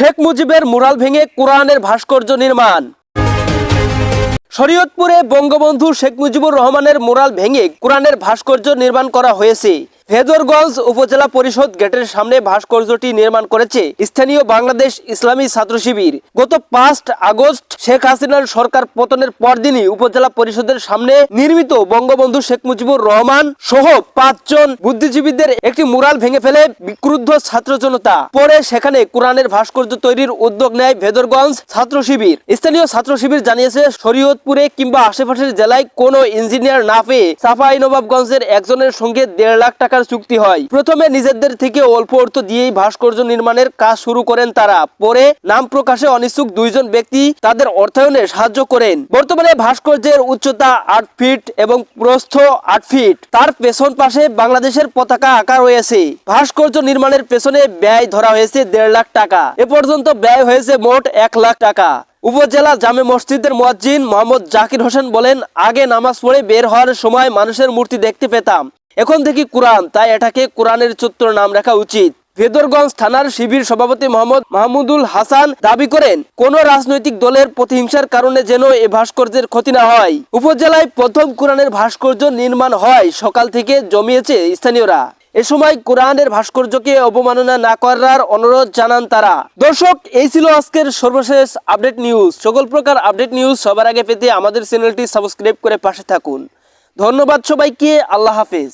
শেখ মুজিবের মুরাল ভেঙে কোরআনের ভাস্কর্য নির্মাণ। শরীয়তপুরে বঙ্গবন্ধু শেখ মুজিবুর রহমানের মুরাল ভেঙে কোরআনের ভাস্কর্য নির্মাণ করা হয়েছে। ভেদরগঞ্জ উপজেলা পরিষদ গেটের সামনে ভাস্কর্যটি নির্মাণ করেছে স্থানীয় বাংলাদেশ ইসলামী ছাত্র শিবির। গত পাঁচ আগস্ট শেখ হাসিনার সরকার পতনের পরদিনই উপজেলা পরিষদের সামনে নির্মিত বঙ্গবন্ধু শেখ মুজিবুর রহমান সহ পাঁচজন বুদ্ধিজীবীদের একটি মুরাল ভেঙে ফেলে বিক্রুদ্ধ ছাত্র জনতা। পরে সেখানে কোরআনের ভাস্কর্য তৈরির উদ্যোগ নেয় ভেদরগঞ্জ ছাত্র শিবির। স্থানীয় ছাত্র শিবির জানিয়েছে, শরীয়তপুরে কিংবা আশেপাশের জেলায় কোনো ইঞ্জিনিয়ার না পেয়ে সাফাই নবাবগঞ্জের একজনের সঙ্গে দেড় লাখ টাকার চুক্তি হয়। প্রথমে নিজেদের থেকে অল্প অর্থ দিয়েই ভাস্কর্য নির্মাণের কাজ শুরু করেন তারা। পরে নাম প্রকাশে অনিচ্ছুক দুইজন ব্যক্তি তাদের অর্থায়নে সাহায্য করেন। বর্তমানে ভাস্কর্যের উচ্চতা আট ফিট এবং প্রস্থ আট ফিট। তার পেছন পাশে বাংলাদেশের পতাকা আঁকা রয়েছে। ভাস্কর্য নির্মাণের পেছনে ব্যয় ধরা হয়েছে দেড় লাখ টাকা। এ পর্যন্ত ব্যয় হয়েছে মোট এক লাখ টাকা। উপজেলা জামে মসজিদের মুয়াজ্জিন মোহাম্মদ জাকির হোসেন বলেন, আগে নামাজ পড়ে বের হওয়ার সময় মানুষের মূর্তি দেখতে পেতাম। এখন দেখি কোরআন, তাই এটাকে কোরআনের চত্বর নাম রাখা উচিত। ভেদরগঞ্জ থানার শিবির সভাপতি মোহাম্মদ মাহমুদুল হাসান দাবি করেন, কোন রাজনৈতিক দলের প্রতিহিংসার কারণে যেন এ ভাস্কর্যের ক্ষতি না হয়। উপজেলায় প্রথম কোরআনের ভাস্কর্য নির্মাণ হয় সকাল থেকে জমিয়েছে স্থানীয়রা। এ সময় কোরআনের ভাস্কর্যকে অবমাননা না করার অনুরোধ জানান তারা। দর্শক, এই ছিল আজকের সর্বশেষ আপডেট নিউজ। সকল প্রকার আপডেট নিউজ সবার আগে পেতে আমাদের চ্যানেলটি সাবস্ক্রাইব করে পাশে থাকুন। ধন্যবাদ সবাইকে, আল্লাহ হাফেজ।